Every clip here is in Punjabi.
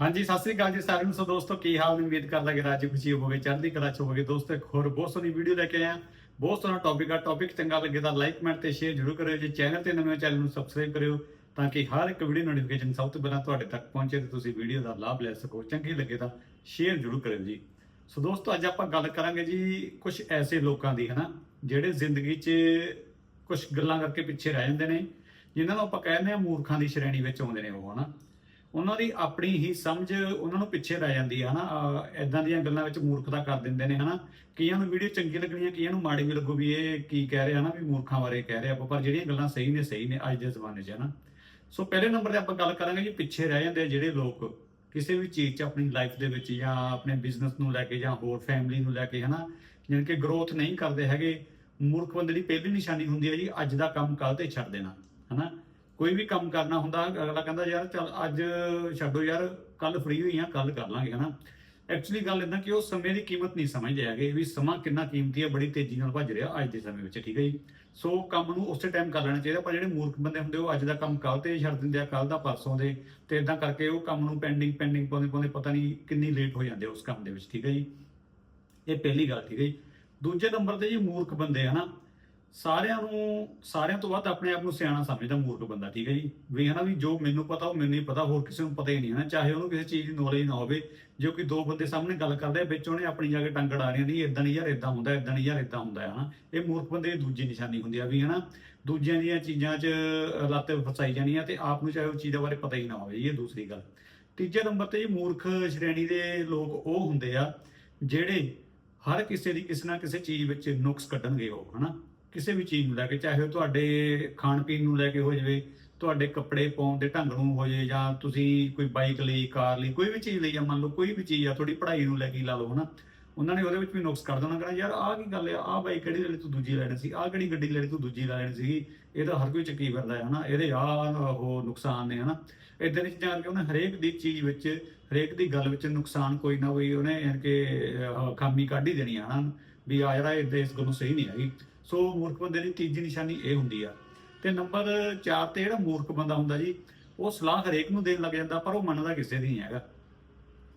ਹਾਂਜੀ, ਸਤਿ ਸ੍ਰੀ ਅਕਾਲ ਜੀ ਸਾਰਿਆਂ ਨੂੰ। ਸੋ ਦੋਸਤੋ, ਕੀ ਹਾਲ ਨੇ? ਉਮੀਦ ਕਰਦਾ ਕਿ ਰਾਜੀ ਖੁਸ਼ੀ ਹੋਵੋਗੇ, ਚੜ੍ਹਦੀ ਕਲਾ ਚ ਹੋਵੇ ਦੋਸਤੋ, ਇੱਕ ਹੋਰ ਬਹੁਤ ਸੋਹਣੀ ਵੀਡੀਓ ਲੈ ਕੇ ਆਇਆ ਬਹੁਤ ਸੋਹਣਾ ਟੌਪਿਕ ਆ। ਟੌਪਿਕ ਚੰਗਾ ਲੱਗੇ ਤਾਂ ਲਾਈਕ ਕਮੈਂਟ ਤੇ ਸ਼ੇਅਰ ਜ਼ਰੂਰ ਕਰਿਓ। ਜੇ ਚੈਨਲ ਤੇ ਨਵੇਂ ਚੈਨਲ ਨੂੰ ਸਬਸਕ੍ਰਾਈਬ ਕਰਿਓ ਤਾਂ ਕਿ ਹਰ ਇੱਕ ਵੀਡੀਓ ਨੋਟੀਫਿਕੇਸ਼ਨ ਸਭ ਤੋਂ ਪਹਿਲਾਂ ਤੁਹਾਡੇ ਤੱਕ ਪਹੁੰਚੇ ਤੇ ਤੁਸੀਂ ਵੀਡੀਓ ਦਾ ਲਾਭ ਲੈ ਸਕੋ। ਚੰਗੀ ਲੱਗੇ ਤਾਂ ਸ਼ੇਅਰ ਜ਼ਰੂਰ ਕਰਿਓ ਜੀ। ਸੋ ਦੋਸਤੋ, ਅੱਜ ਆਪਾਂ ਗੱਲ ਕਰਾਂਗੇ ਜੀ ਕੁਝ ਐਸੇ ਲੋਕਾਂ ਦੀ, ਹਨਾ, ਜਿਹੜੇ ਜ਼ਿੰਦਗੀ 'ਚ ਕੁਝ ਗੱਲਾਂ ਕਰਕੇ ਪਿੱਛੇ ਰਹਿ ਜਾਂਦੇ ਨੇ, ਜਿਨ੍ਹਾਂ ਨੂੰ ਆਪਾਂ ਕਹਿੰਦੇ ਆ ਮੂਰਖਾਂ ਦੀ ਸ਼੍ਰੇਣੀ ਵਿੱਚ ਆਉਂਦੇ ਨੇ ਉਹ, ਹਨਾ। ਉਹਨਾਂ ਦੀ ਆਪਣੀ ਹੀ ਸਮਝ ਉਹਨਾਂ ਨੂੰ ਪਿੱਛੇ ਰਹਿ ਜਾਂਦੀ ਹੈ ਹਨਾ? ਐਦਾਂ ਦੀਆਂ ਗੱਲਾਂ ਵਿੱਚ ਮੂਰਖਤਾ ਕਰ ਦਿੰਦੇ ਨੇ, ਹਨਾ? ਕਈਆਂ ਨੂੰ ਵੀਡੀਓ ਚੰਗੀ ਲੱਗਣੀਆਂ ਕਈਆਂ ਨੂੰ ਮਾੜੀ ਵੀ ਲੱਗੂ ਵੀ ਇਹ ਕੀ ਕਹਿ ਰਿਹਾ, ਹਨਾ? ਵੀ ਮੂਰਖਾਂ ਬਾਰੇ ਕਹਿ ਰਿਹਾ ਆਪਾਂ, ਪਰ ਜਿਹੜੀਆਂ ਗੱਲਾਂ ਸਹੀ ਨੇ ਸਹੀ ਨੇ ਅੱਜ ਦੇ ਜ਼ਮਾਨੇ 'ਚ, ਹਨਾ? ਸੋ ਪਹਿਲੇ ਨੰਬਰ ਤੇ ਆਪਾਂ ਗੱਲ ਕਰਾਂਗੇ ਜੀ, ਪਿੱਛੇ ਰਹਿ ਜਾਂਦੇ ਆ ਜਿਹੜੇ ਲੋਕ, ਕਿਸੇ ਵੀ ਚੀਜ਼ 'ਚ ਆਪਣੀ ਲਾਈਫ ਦੇ ਵਿੱਚ ਜਾਂ ਆਪਣੇ ਬਿਜ਼ਨਸ ਨੂੰ ਲੈ ਕੇ ਜਾਂ ਹੋਰ ਫੈਮਿਲੀ ਨੂੰ ਲੈ ਕੇ, ਹਨਾ? ਜਾਣੀ ਕਿ ਗਰੋਥ ਨਹੀਂ ਕਰਦੇ ਹੈਗੇ ਮੂਰਖ ਬੰਦੇ ਦੀ ਪਹਿਲੀ ਨਿਸ਼ਾਨੀ ਹੁੰਦੀ ਹੈ ਜੀ, ਅੱਜ ਦਾ ਕੰਮ ਕੱਲ ਤੇ ਛੱਡ ਦੇਣਾ, ਹਨਾ? ਕੋਈ ਵੀ ਕੰਮ ਕਰਨਾ ਹੁੰਦਾ, ਅਗਲਾ ਕਹਿੰਦਾ ਯਾਰ ਚੱਲ ਅੱਜ ਛੱਡੋ ਯਾਰ ਕੱਲ ਫ੍ਰੀ ਹੋਈ ਆ ਕੱਲ ਕਰ ਲਾਂਗੇ, ਹਨਾ? ਐਕਚੁਅਲੀ ਗੱਲ ਇਦਾਂ ਕਿ ਉਹ ਸਮੇਂ ਦੀ ਕੀਮਤ ਨਹੀਂ ਸਮਝਦੇ ਹੈਗੇ ਵੀ ਸਮਾਂ ਕਿੰਨਾ ਕੀਮਤੀ ਹੈ, ਬੜੀ ਤੇਜ਼ੀ ਨਾਲ ਭੱਜ ਰਿਹਾ ਅੱਜ ਦੇ ਸਮੇਂ ਵਿੱਚ, ਠੀਕ ਹੈ ਜੀ? ਸੋ ਕੰਮ ਨੂੰ ਉਸੇ ਟਾਈਮ ਕਰ ਲੈਣਾ ਚਾਹੀਦਾ ਪਰ ਜਿਹੜੇ ਮੂਰਖ ਬੰਦੇ ਹੁੰਦੇ ਉਹ ਅੱਜ ਦਾ ਕੰਮ ਕੱਲ ਤੇ ਛੱਡ ਦਿੰਦੇ ਆ ਕੱਲ ਦਾ ਪਰਸੋਂ ਦੇ, ਤੇ ਇਦਾਂ ਕਰਕੇ ਉਹ ਕੰਮ ਨੂੰ ਪੈਂਡਿੰਗ ਪੈਂਡਿੰਗ ਪਾਉਂਦੇ ਪਾਉਂਦੇ ਪਤਾ ਨਹੀਂ ਕਿੰਨੀ ਲੇਟ ਹੋ ਜਾਂਦੇ ਉਸ ਕੰਮ ਦੇ ਵਿੱਚ, ਠੀਕ ਹੈ ਜੀ? ਇਹ ਪਹਿਲੀ ਗੱਲ, ਠੀਕ ਹੈ ਜੀ? ਦੂਜੇ ਨੰਬਰ ਤੇ ਜੀ ਮੂਰਖ ਬੰਦੇ, ਹਨਾ? ਸਾਰਿਆਂ ਨੂੰ, ਸਾਰਿਆਂ ਤੋਂ ਵੱਧ ਆਪਣੇ ਆਪ ਨੂੰ ਸਿਆਣਾ ਸਮਝਦਾ ਮੂਰਖ ਬੰਦਾ, ਠੀਕ ਹੈ ਜੀ? ਵੀ ਹਨਾ ਵੀ ਜੋ ਮੈਨੂੰ ਪਤਾ, ਉਹ ਮੈਨੂੰ ਹੀ ਪਤਾ, ਹੋਰ ਕਿਸੇ ਨੂੰ ਪਤਾ ਹੀ ਨਹੀਂ ਹਨਾ। ਚਾਹੇ ਉਹਨੂੰ ਕਿਸੇ ਚੀਜ਼ ਦੀ ਨੌਲੇਜ ਨਾ ਹੋਵੇ, ਜੋ ਕਿ ਦੋ ਬੰਦੇ ਸਾਹਮਣੇ ਗੱਲ ਕਰਦੇ ਆ ਵਿੱਚ ਉਹਨੇ ਆਪਣੀ ਜਾ ਕੇ ਟੰਗ ਅੜਾ ਰਹੀ ਨਹੀਂ ਇਦਾਂ ਨਹੀਂ ਯਾਰ ਇਦਾਂ ਹੁੰਦਾ ਇਦਾਂ ਨਹੀਂ ਯਾਰ ਇਦਾਂ ਹੁੰਦਾ ਹੈ ਹਨਾ। ਇਹ ਮੂਰਖ ਬੰਦੇ ਦੀ ਦੂਜੀ ਨਿਸ਼ਾਨੀ ਹੁੰਦੀ ਆ ਵੀ ਹਨਾ, ਦੂਜਿਆਂ ਦੀਆਂ ਚੀਜ਼ਾਂ 'ਚ ਲੱਤ ਫਸਾਈ ਜਾਣੀ ਆ ਤੇ ਆਪ ਨੂੰ ਚਾਹੇ ਉਹ ਚੀਜ਼ ਦੇ ਬਾਰੇ ਪਤਾ ਹੀ ਨਾ ਹੋਵੇ, ਇਹ ਦੂਸਰੀ ਗੱਲ। ਤੀਜੇ ਨੰਬਰ ਤੇ ਮੂਰਖ ਸ਼੍ਰੇਣੀ ਦੇ ਲੋਕ ਉਹ ਹੁੰਦੇ ਆ, ਜਿਹੜੇ ਹਰ ਕਿਸੇ ਦੀ ਕਿਸੇ ਨਾ ਕਿਸੇ ਚੀਜ਼ ਵਿੱਚ ਨੁਕਸ ਕੱਢਣਗੇ ਉਹ, ਹਨਾ। ਕਿਸੇ ਵੀ ਚੀਜ਼ ਨੂੰ ਲੈ ਕੇ, ਚਾਹੇ ਉਹ ਤੁਹਾਡੇ ਖਾਣ ਪੀਣ ਨੂੰ ਲੈ ਕੇ ਹੋ ਜਾਵੇ, ਤੁਹਾਡੇ ਕੱਪੜੇ ਪਾਉਣ ਦੇ ਢੰਗ ਨੂੰ ਹੋ ਜਾਏ ਜਾਂ ਤੁਸੀਂ ਕੋਈ ਬਾਈਕ ਲਈ, ਕਾਰ ਲਈ, ਕੋਈ ਵੀ ਚੀਜ਼ ਲਈ ਆ, ਮੰਨ ਲਓ ਕੋਈ ਵੀ ਚੀਜ਼ ਆ, ਤੁਹਾਡੀ ਪੜ੍ਹਾਈ ਨੂੰ ਲੈ ਕੇ ਲਾ ਲਓ, ਹਨਾ। ਉਹਨਾਂ ਨੇ ਉਹਦੇ ਵਿੱਚ ਵੀ ਨੁਕਸ ਕਰ ਦੇਣਾ, ਕਹਿੰਦਾ, ਯਾਰ, ਆਹ ਕੀ ਗੱਲ ਆ, ਆਹ ਬਾਈਕ ਕਿਹੜੀ ਲੈਣੀ ਤੂੰ ਦੂਜੀ ਲੈਣੀ ਸੀ, ਆਹ ਕਿਹੜੀ ਗੱਡੀ ਲੈਣੀ ਤੂੰ ਦੂਜੀ ਲੈਣੀ ਸੀਗੀ, ਇਹ ਤਾਂ ਹਰ ਕੋਈ ਚੱਕੀ ਫਿਰਦਾ ਹੈ, ਹਨਾ। ਇਹਦੇ ਆਹ ਉਹ ਨੁਕਸਾਨ ਨੇ, ਹਨਾ। ਇਦਾਂ ਦੀ ਚੀਜ਼ਾਂ ਕਰਕੇ ਉਹਨੇ ਹਰੇਕ ਦੀ ਚੀਜ਼ ਵਿੱਚ, ਹਰੇਕ ਦੀ ਗੱਲ ਵਿੱਚ ਨੁਕਸਾਨ ਕੋਈ ਨਾ ਕੋਈ ਉਹਨੇ ਯਾਨੀ ਕਿ ਖਾਮੀ ਕੱਢ ਹੀ ਦੇਣੀ ਆ, ਹਨਾ। ਵੀ ਆ ਜਿਹੜਾ ਇਹ ਇਸ ਗੱਲ ਨੂੰ ਸਹੀ ਨਹੀਂ ਹੈਗੀ। ਸੋ ਮੂਰਖ ਬੰਦੇ ਦੀ ਤੀਜੀ ਨਿਸ਼ਾਨੀ ਇਹ ਹੁੰਦੀ ਆ। ਤੇ ਨੰਬਰ 4 ਤੇ ਜਿਹੜਾ ਮੂਰਖ ਬੰਦਾ ਹੁੰਦਾ ਜੀ, ਉਹ ਸਲਾਹ ਹਰੇਕ ਨੂੰ ਦੇਣ ਲੱਗ ਜਾਂਦਾ, ਪਰ ਉਹ ਮੰਨਦਾ ਕਿਸੇ ਦੀ ਨਹੀਂ ਹੈਗਾ।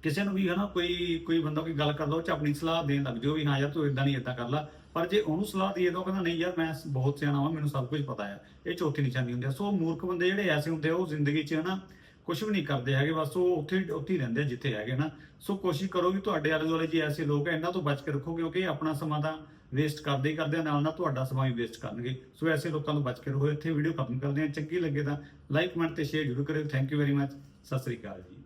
ਕਿਸੇ ਨੂੰ ਵੀ ਹਨਾ, ਕੋਈ ਕੋਈ ਬੰਦਾ ਕੋਈ ਗੱਲ ਕਰਦਾ, ਉਹ ਚ ਆਪਣੀ ਸਲਾਹ ਦੇਣ ਲੱਗ ਜਾਓ ਵੀ ਹਾਂ ਯਾਰ ਤੂੰ ਇਦਾਂ ਨਹੀਂ ਇਦਾਂ ਕਰ ਲੈ। ਪਰ ਜੇ ਉਹਨੂੰ ਸਲਾਹ ਦਈਏ ਤਾਂ ਉਹ ਕਹਿੰਦਾ ਨਹੀਂ ਯਾਰ ਮੈਂ ਬਹੁਤ ਸਿਆਣਾ ਹਾਂ ਮੈਨੂੰ ਸਭ ਕੁਝ ਪਤਾ ਹੈ ਇਹ ਚੌਥੀ ਨਿਸ਼ਾਨੀ ਹੁੰਦੀ ਆ। ਸੋ ਮੂਰਖ ਬੰਦੇ ਜਿਹੜੇ ਐਸੇ ਹੁੰਦੇ ਆ, ਉਹ ਜ਼ਿੰਦਗੀ 'ਚ ਹਨਾ ਕੁਝ ਵੀ ਨਹੀਂ ਕਰਦੇ ਹੈਗੇ ਬਸ ਉਹ ਉੱਥੇ ਉੱਥੇ ਹੀ ਰਹਿੰਦੇ ਜਿੱਥੇ ਹੈਗੇ ਨਾ। ਸੋ ਕੋਸ਼ਿਸ਼ ਕਰੋ ਵੀ ਤੁਹਾਡੇ ਆਲੇ ਦੁਆਲੇ ਜੇ ਐਸੇ ਲੋਕ ਹੈ ਇਹਨਾਂ ਤੋਂ ਬਚ ਕੇ ਰੱਖੋ ਕਿਉਂਕਿ ਆਪਣਾ ਸਮਾਂ ਤਾਂ ਵੇਸਟ ਕਰਦੇ ਹੀ ਕਰਦੇ ਆ, ਨਾਲ ਨਾਲ ਤੁਹਾਡਾ ਸਮਾਂ ਵੀ ਵੇਸਟ ਕਰਨਗੇ। ਸੋ ਐਸੇ ਲੋਕਾਂ ਤੋਂ ਬਚ ਕੇ ਰਹੋ ਇੱਥੇ ਵੀਡੀਓ ਖਤਮ ਕਰਦੇ ਹਾਂ। ਚੰਗੀ ਲੱਗੇ ਤਾਂ ਲਾਈਕ ਕਮੈਂਟ ਤੇ ਸ਼ੇਅਰ ਜ਼ਰੂਰ ਕਰਿਓ। Thank you very much Sat Sri ਅਕਾਲ ਜੀ।